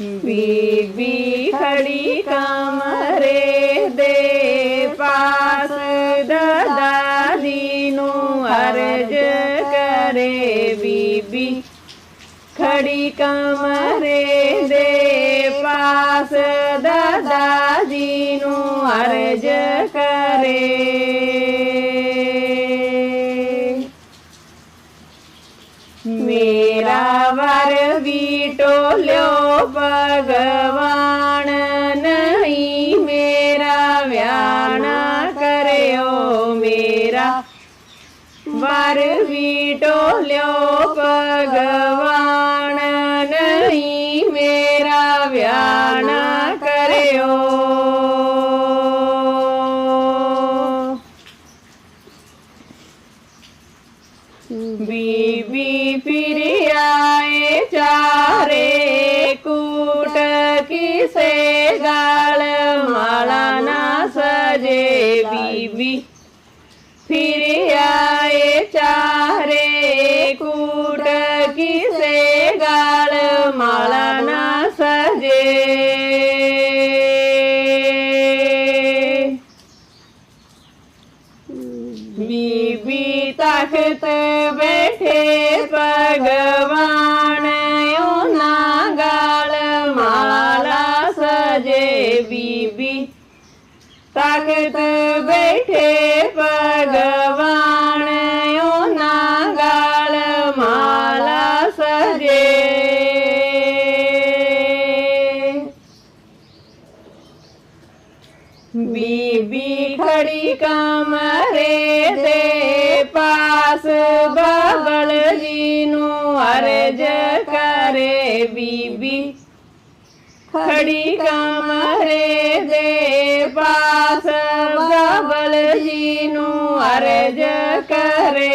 बीबी खड़ी कमरे दे पास दादा दीनू अर्ज़ करे बीबी खड़ी कमरे दे पास दादा दीनू अर्ज़ करे। मेरा वर भी वर भी टोलो भगवान नहीं मेरा व्यान करो बीबी फिर आए चारे कूट किसे गाल माला ना सजे बीबी। फिर आए चारे कूट किसे गाल माला ना सजे। बीबी तख्त बैठे भगवान ना गाल माला सजे। बीबी ताकत बैठे भगवान नागाल माला सजे। बीबी खड़ी कमरे दे पास, बबल जीनू अर्ज़ करे। बीबी खड़ी कमरे બબલજી નું અરજ કરે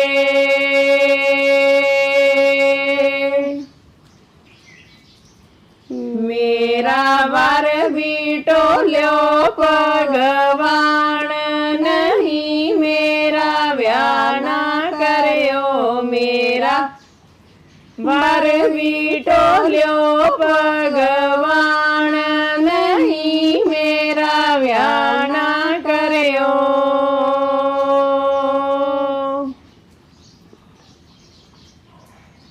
મેરા વાર વિટોલ્યો ભગવાન નહીં મેરા વ્યાના કર્યો મેરા વાર વિટોલ્યો ભગવાન નહીં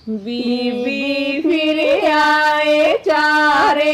बीबी फिर आए चारे।